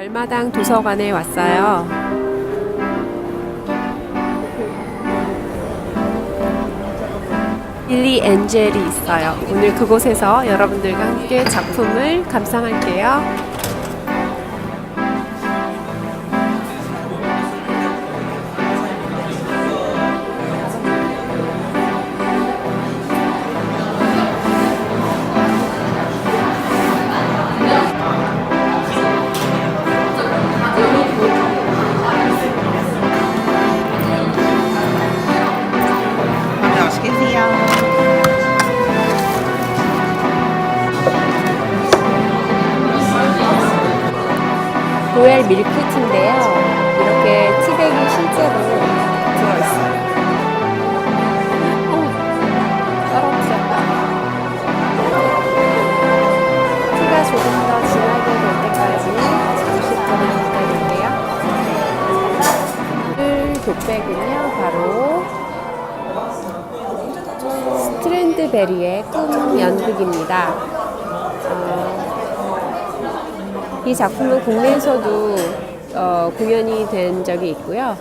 별마당 도서관에 왔어요. 빌리 엔젤이 있어요. 오늘 그곳에서 여러분들과 함께 작품을 감상할게요. 로얄 밀크티인데요. 이렇게 티백이 실제로 들어있어요. 티가 조금 더 진하게 될 때까지 30분을 기다릴게요. 오늘 독백은요, 바로 스트랜드베리의 꿈 연극입니다. 이 작품은 국내에서도 어, 공연이 된 적이 있고요.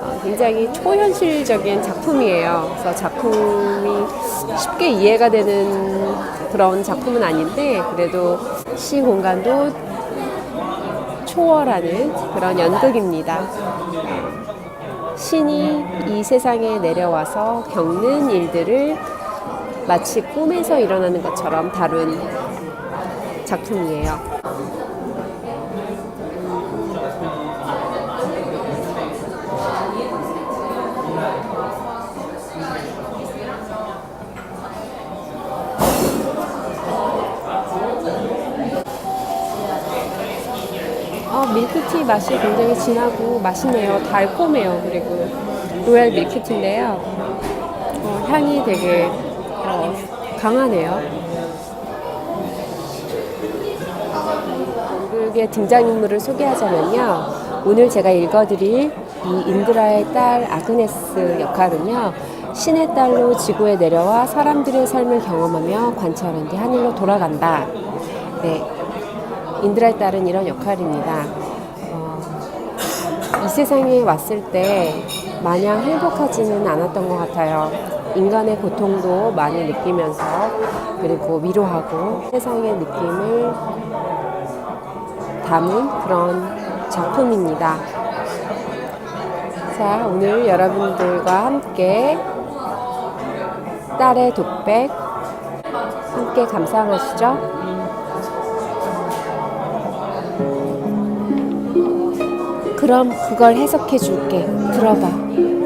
어, 굉장히 초현실적인 작품이에요. 그래서 작품이 쉽게 이해가 되는 그런 작품은 아닌데 그래도 시 공간도 초월하는 그런 연극입니다. 신이 이 세상에 내려와서 겪는 일들을 마치 꿈에서 일어나는 것처럼 다룬 작품이에요. 밀크티 맛이 굉장히 진하고 맛있네요. 달콤해요. 그리고 로얄 밀크티인데요. 어, 향이 되게 어, 강하네요. 연극의 등장인물을 소개하자면요. 오늘 제가 읽어드릴 이 인드라의 딸 아그네스 역할은요. 신의 딸로 지구에 내려와 사람들의 삶을 경험하며 관찰한 뒤 하늘로 돌아간다. 네, 인드라의 딸은 이런 역할입니다. 어, 이 세상에 왔을 때 마냥 행복하지는 않았던 것 같아요. 인간의 고통도 많이 느끼면서 그리고 위로하고 세상의 느낌을 담은 그런 작품입니다. 자, 오늘 여러분들과 함께 딸의 독백 함께 감상하시죠. 그럼 그걸 해석해 줄게. 들어봐.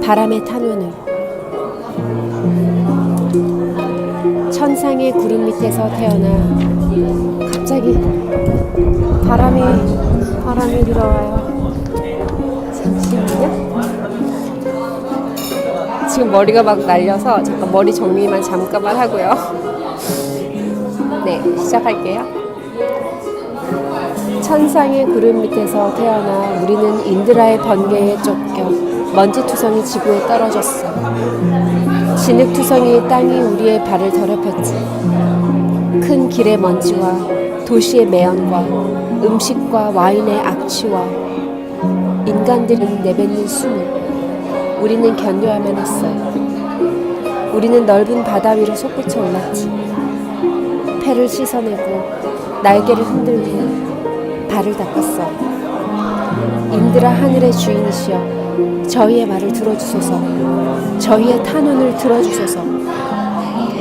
바람의 탄원을. 천상의 구름 밑에서 태어나 갑자기 바람이 바람이 들어와요. 잠시만요. 지금 머리가 막 날려서 잠깐 머리 정리만 잠깐만 하고요. 네, 시작할게요. 천상의 구름 밑에서 태어나 우리는 인드라의 번개에 쫓겨 먼지투성이 지구에 떨어졌어. 진흙투성이 땅이 우리의 발을 더럽혔지. 큰 길의 먼지와 도시의 매연과 음식과 와인의 악취와 인간들은 내뱉는 숨을 우리는 견뎌야만 했어요. 우리는 넓은 바다 위로 솟구쳐 올랐지. 폐를 씻어내고 날개를 흔들고 발을 닦았어. 인드라 하늘의 주인이시여, 저희의 말을 들어주소서. 저희의 탄원을 들어주소서.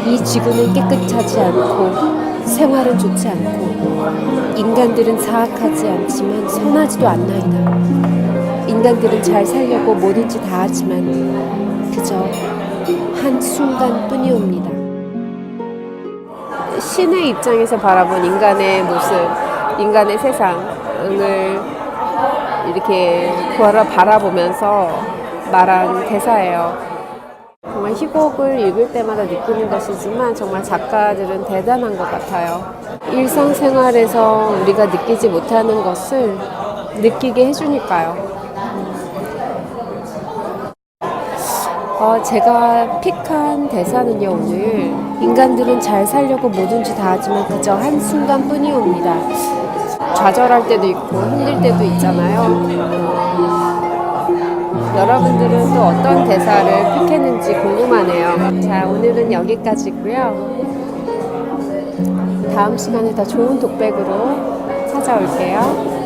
이 지구는 깨끗하지 않고 생활은 좋지 않고 인간들은 사악하지 않지만 선하지도 않나이다. 인간들은 잘 살려고 뭐든지 다 하지만 그저 한 순간뿐이옵니다. 신의 입장에서 바라본 인간의 모습, 인간의 세상을 이렇게 바라보면서 말한 대사예요. 정말 희곡을 읽을 때마다 느끼는 것이지만 정말 작가들은 대단한 것 같아요. 일상생활에서 우리가 느끼지 못하는 것을 느끼게 해주니까요. 어, 제가 픽한 대사는요, 오늘. 인간들은 잘 살려고 뭐든지 다 하지만 그저 한순간뿐이옵니다. 좌절할 때도 있고 힘들 때도 있잖아요. 여러분들은 또 어떤 대사를 픽했는지 궁금하네요. 자, 오늘은 여기까지고요. 다음 시간에 더 좋은 독백으로 찾아올게요.